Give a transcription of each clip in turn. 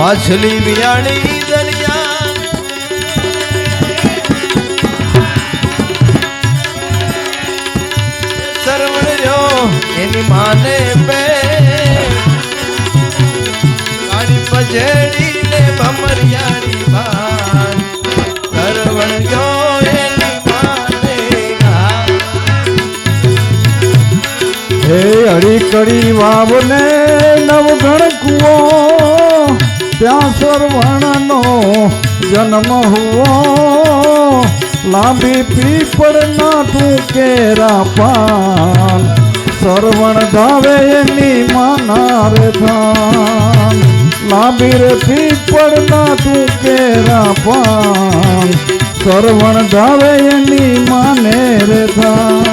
માછલી વિયાણી દરિયા સરવણ રહ્યો, એની માને બે કાળી પજેડી ને ભમરિયાની ભાન. સરવણ ગયો એની માને ઘા હે અડી કડી વાવને નવગણ કુવો. ત્યાં સરવણનો જન્મ હુવો. લાંબી પીપળના તું કેરા પાન સરવણ ગાવે એની માનાર ધાન લાંબી રે પીપળના તું કેરા પાન સરવણ ગાવે એની માને રે થાન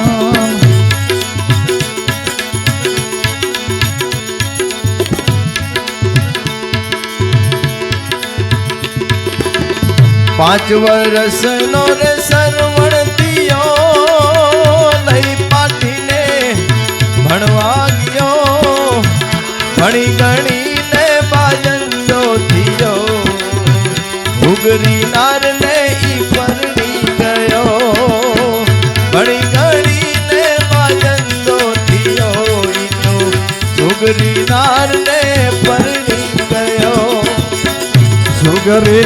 પાંચ વર્ષનો રે સરવણ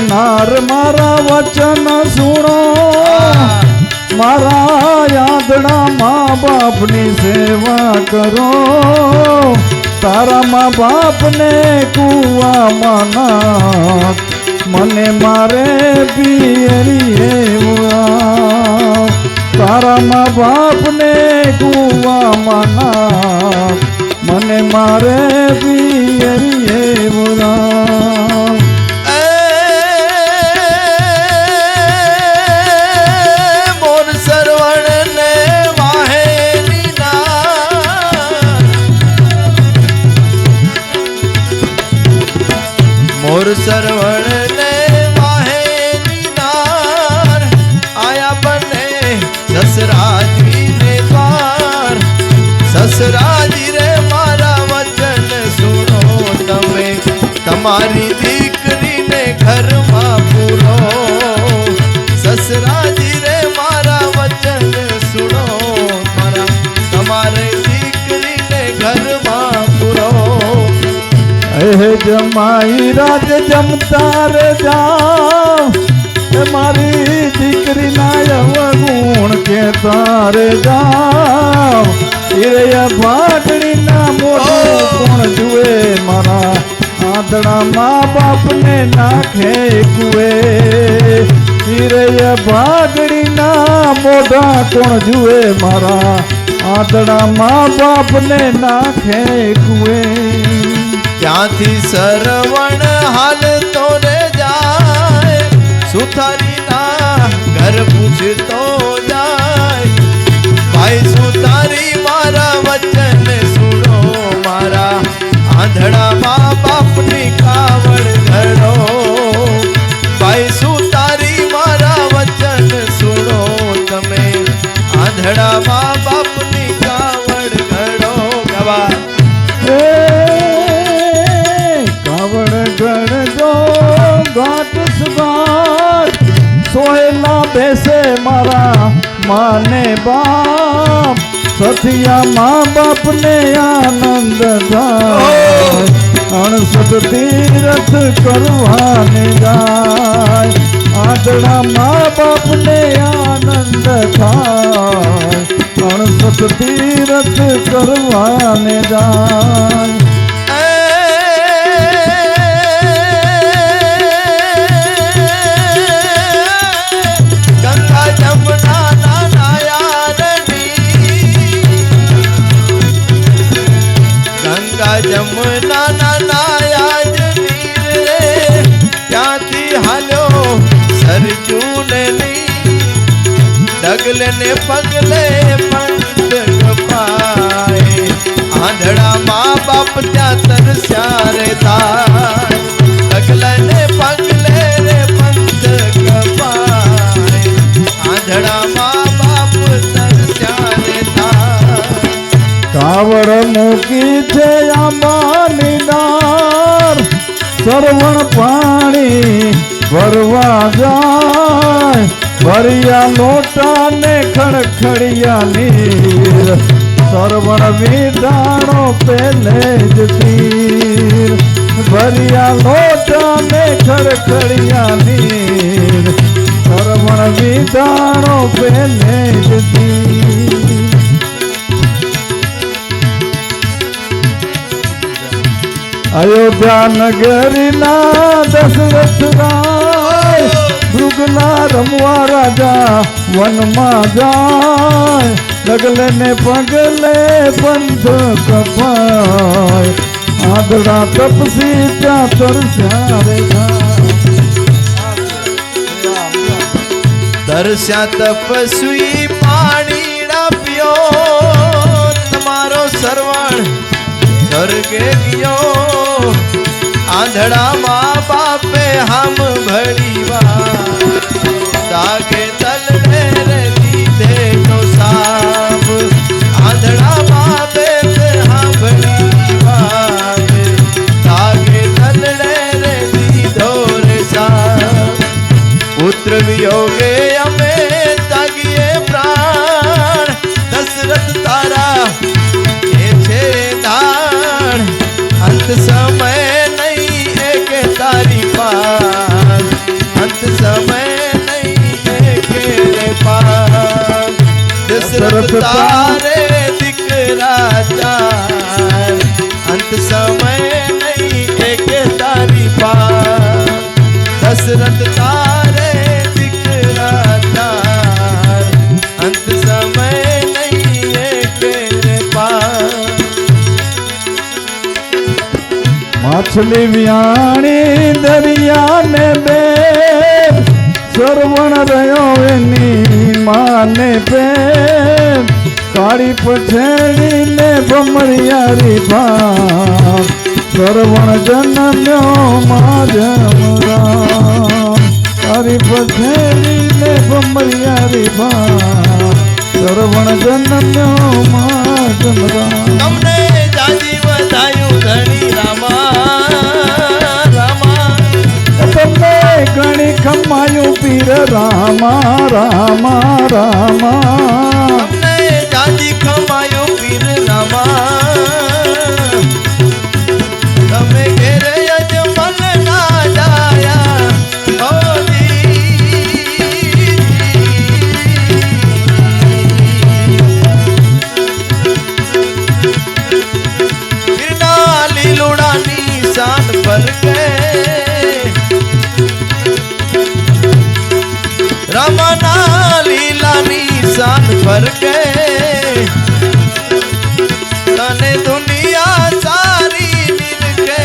નાર મારા વચન સુણો મારા યાદડા મા બાપની સેવા કરો તારા મા બાપને કુવામાં નાખ મને મારે પિયરી તારા મા બાપને કુવામાં નાખ મને મારે પિયરી બોલા મોર સરવણ ને વાહેલી નિનાર આયા બને સસરાજી ને દ્વાર સસરાજી રે મારા વચન સુનો તમે તમારી દીકરીને હે જમાઈ રાજ જમતા રે જા એ મારી દીકરી ના અવગુણ કે તારે જા ઈરૈયા ભાગડી ના મોઢું કોણ જુએ? મારા આદડા મા બાપને નાખે કુએ ઈરૈયા ભાગડી ના મોઢા કોણ જુએ? મારા આદડા મા બાપને નાખે કુએ ત્યાંથી સરવણ હાલ તો રે જાય સુથારી ના ઘર પૂછતો મા બાપને આનંદ થાય. અણસઠ તીરથ કરવાને જાય. આદડા મા બાપને આનંદ થાય. અણસઠ તીરથ કરવાને જાય. ડગલે ને પગલે પાય આંધળા મા બાપ ત્યાં તરસ્યા રે થાય. ડગલે ને પગલે રે પંથ કપાય આંધળા મા બાપ તરસ્યા રે કાવડ મૂકી છે આંબાની સરવણ પાણી ભરવા જાય. ભરિયા લોટા ને ખડખડિયા નીર, સરવણ વિધાણો પેલે જ તીર. ભરિયા લોટા ને ખડખડિયા નીર, સરવણ વિધાણો પેલે જ તીર. અયોધ્યા નગરીના દશરથ રાય મૃગના રમવા રાજા, વનમાં જાય. ડગલે ને પગલે બંધ કપાય. આદડા તપસી ત્યાં તરસ્યા રે દર્શ્યા તપસ્વી પાણી પિયો તમારો સરવણ સ્વર્ગે ગયો આંધળા મા બાપે હમ ભળીવા તાગે તલ રે દીધે તો સાપ. આંધળા માછલી વિયાણી દરિયાને બે સરવણ રહ્યો એની માને પ્રેમ કાળી પછેડીને ભમરિયારી ભાવ સરવણ જન્મ્યો માં જમરામ કાળી પછેડીને ભમરિયારી ભાવ સરવણ જન્મ્યો માં રામા રામા રામા. લીલાની શાન પર ગયે તને દુનિયા સારી નિરખે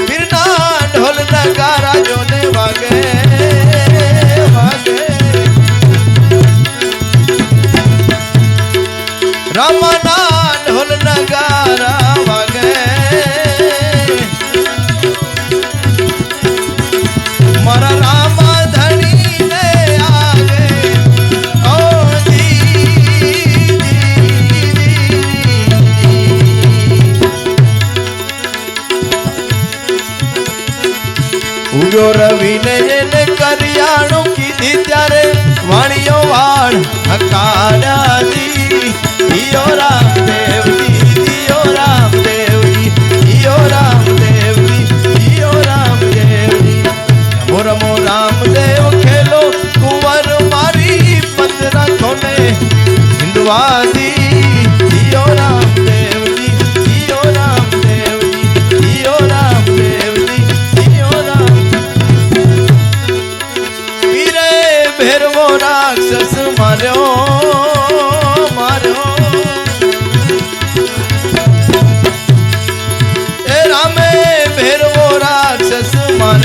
પીરના ઢોલ નગારા જોને વાગે વાગે રમના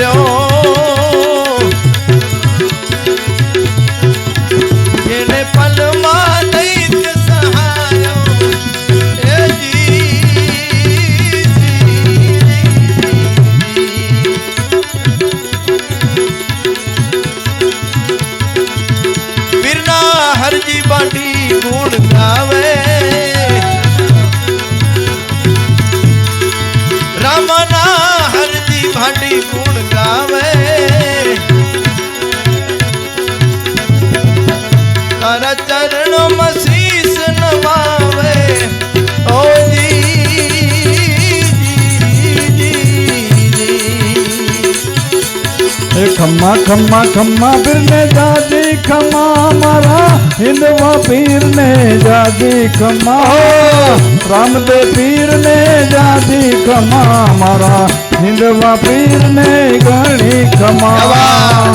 વીર હરજી બાંડી ગુણ ગાવે. રામના હરજી ભાંડી ગુણ ગાવે તારા ચરણો શીશ નમાવે ઓ ખમ્મા ખમ્મા ખમ્મા પીરને જાજી ખમા મારા હિંદવા પીરને જાજી ખમ્મા. હો રામદેવ પીરને જાજી ખમા મારા હિંદવા પીરને ઘણી ખમ્મા જવા.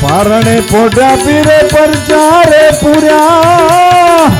પારણે પોઢા પીરે પરચારે પૂર્યા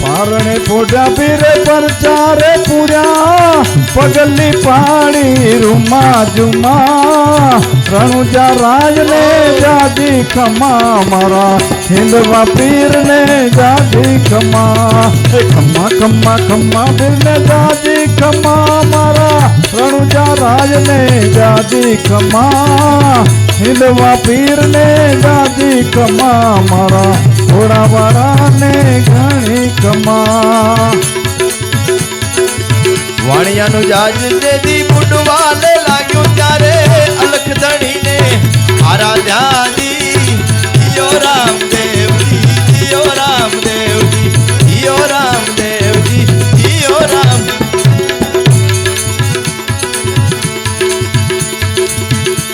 પારણે પોઢા પીરે પરચારે પૂર્યા પગલી પાડી રૂમા જુમા રણુજા રાજને જાદી ખમા મારા. હિંદવા પીરને જાદી ખમા. ખમા ખમા ખમા પીરને જાદી ખમા મારા. રણુજા રાજને જાદી ખમા. હિંદવા પીરને જાદી ખમા મારા. ઘોડાવાળાને ઘણી ખમા. વાણિયાનું જાજ જેથી બુડવાલે અલખ ધણીને આરાધ્યાજી જીઓ રામદેવજી જીઓ રામદેવજી જીઓ રામદેવજી જીઓ રામ.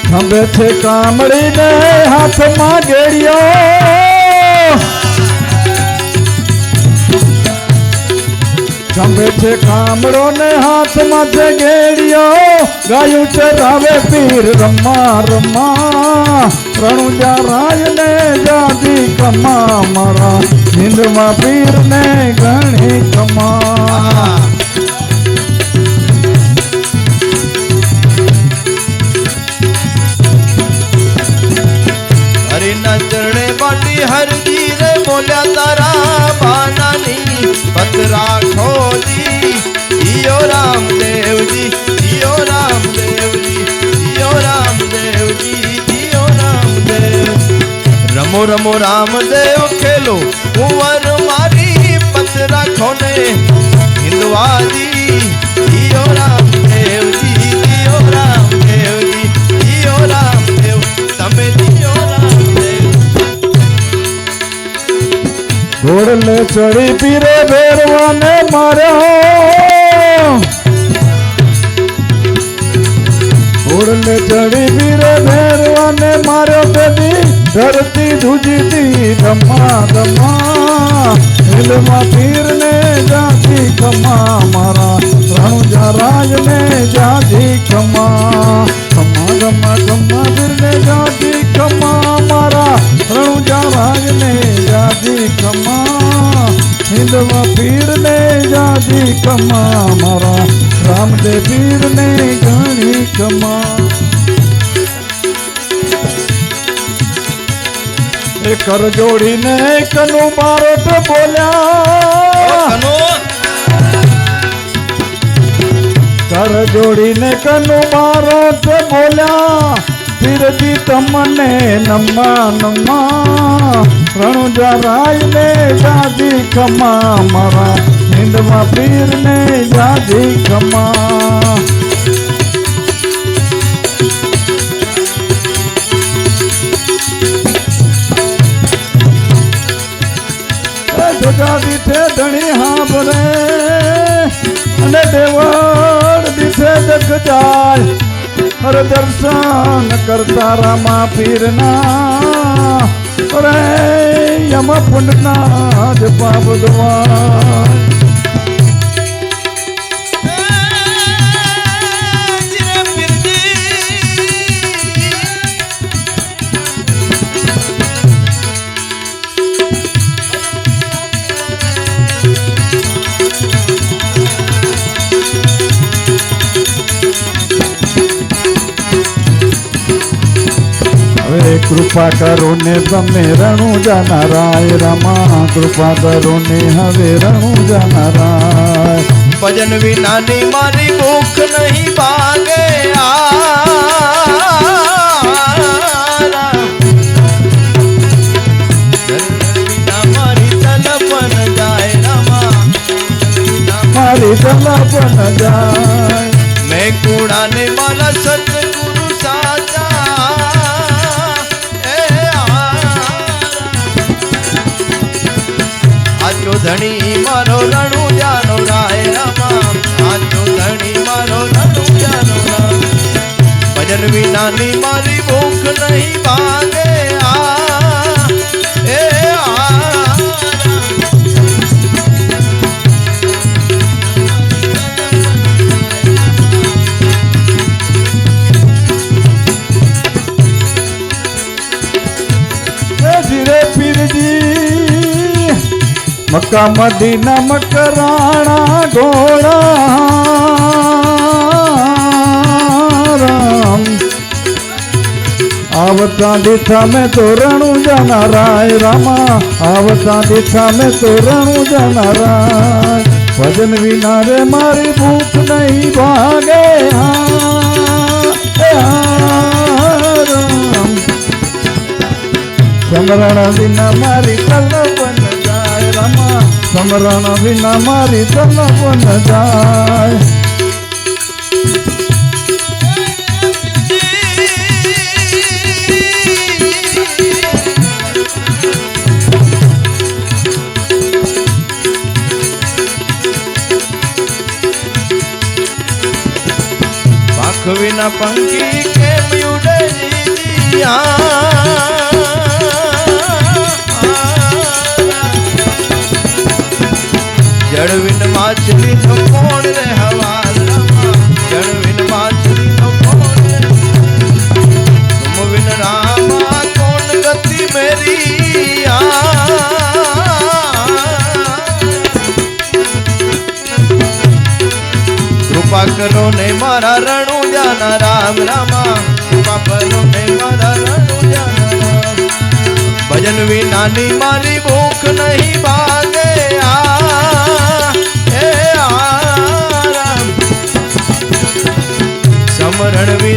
ખંભે છે કામડીને હાથમાં ગેડિયો. ખંભે છે કામડો ને હાથમાં છે ગેડિયો, ગાયું ચરાવે પીર રમા રમા રણુજા રાજ ને જાદી કમા મારા. હિંદમાં પીર ને ઘણી કમા. ચરણે બાટી હરજી રે બોલ્યા, તારા બાનાની પત રાખો જી યો રામદેવજી યો રામદેવજી યો રામદેવજી યો રામદેવ. રમો રમો રામદેવ ખેલો, કુંવર મારી પત રાખો ને હિન્દવાજી રામદેવજી યો રામદેવજી યો રામદેવ. તમે યો ઘોડલે ચડી પીરે ભેરવાને માર્યો. ઘોડલે ચડી પીરે ભેરવાને માર્યો બેદી ધરતી ધુજીતી ધમા ધમા હિલમાં પીરને જાતી ખમા, મારા રણુજા રાજને જાતી ખમા. ખમા ખમા ખમા પીરને જાતી ખમા, મારા રણુજા રાજને જાતી ખમા હિંદવા પીરને જાતી ખમા મારા રામદેવ પીરને ઘણી ખમા એ કર જોડીને કનુ બારોટ બોલ્યા કર જોડીને કનુ બારોટ બોલ્યા પીરજી તમને નમા નમા. રણુજા રાયને જાજી ખમા. મારા હિંદમાં પીરને જાજી ખમા. જોજા દીઠે ધણી હાંભરે. અને દેવળ દીઠે જગ જાય. અરે દર્શન કરતા રામા પીરના. અરે યમ પુંડના જ પાપ કૃપા કરો ને તમે રણુ જાનારાય રામા કૃપા કરો ને હવે રણુ જાનારાય ભજન વિનાની મારી ભૂખ નહીં ભાગે આ રામ. દર્શન વિના મારી તલપન જાય રામા વિના મારી તલપન જાય મેં કુડાને ધણી મારો રણુ જાનો રાય રામા. આજો ધણી મારો રણુ જાનો રામ. ભજન વિનાની મારી ભૂખ નહીં ભાગે. મક્કા મદીના મકરાણા ઘોડા રામ આવતા દીઠા મેં તો રણું જાના રાય રામા આવતા દીઠા મેં તો રણું જાના રાય ભજન વિના રે મારી ભૂખ નહીં ભાગે હા એ હા રામ સમરણ વિના મારી તલપન જાય રમા, સમરણ વિના મારી તલપન જાય. પાખ વિના પંખી કેમ ઉડે જળ जड़विन माछली तो झोंकोण रे हवा लमा जड़विन माछली तो झोंकोण रे ने मारा रणु जाना राम रामा। कृपा ने मारा रणु जाना भजन भी नानी माली भूख नहीं बा।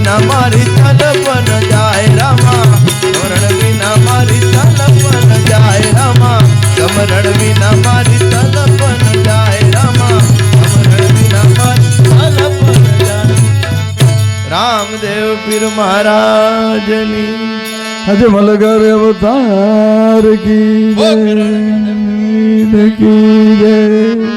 વિના મારી તલપન જાય રામા. સ્મરણ વિના મારી તલપન જાય રામા. સમરણ વિના મારી તલપન જાય રામા. સમરણ વિના મારી તલપન જાય રામદેવ પીર મહારાજની આજે મલગર અવતાર કી જય કી જય.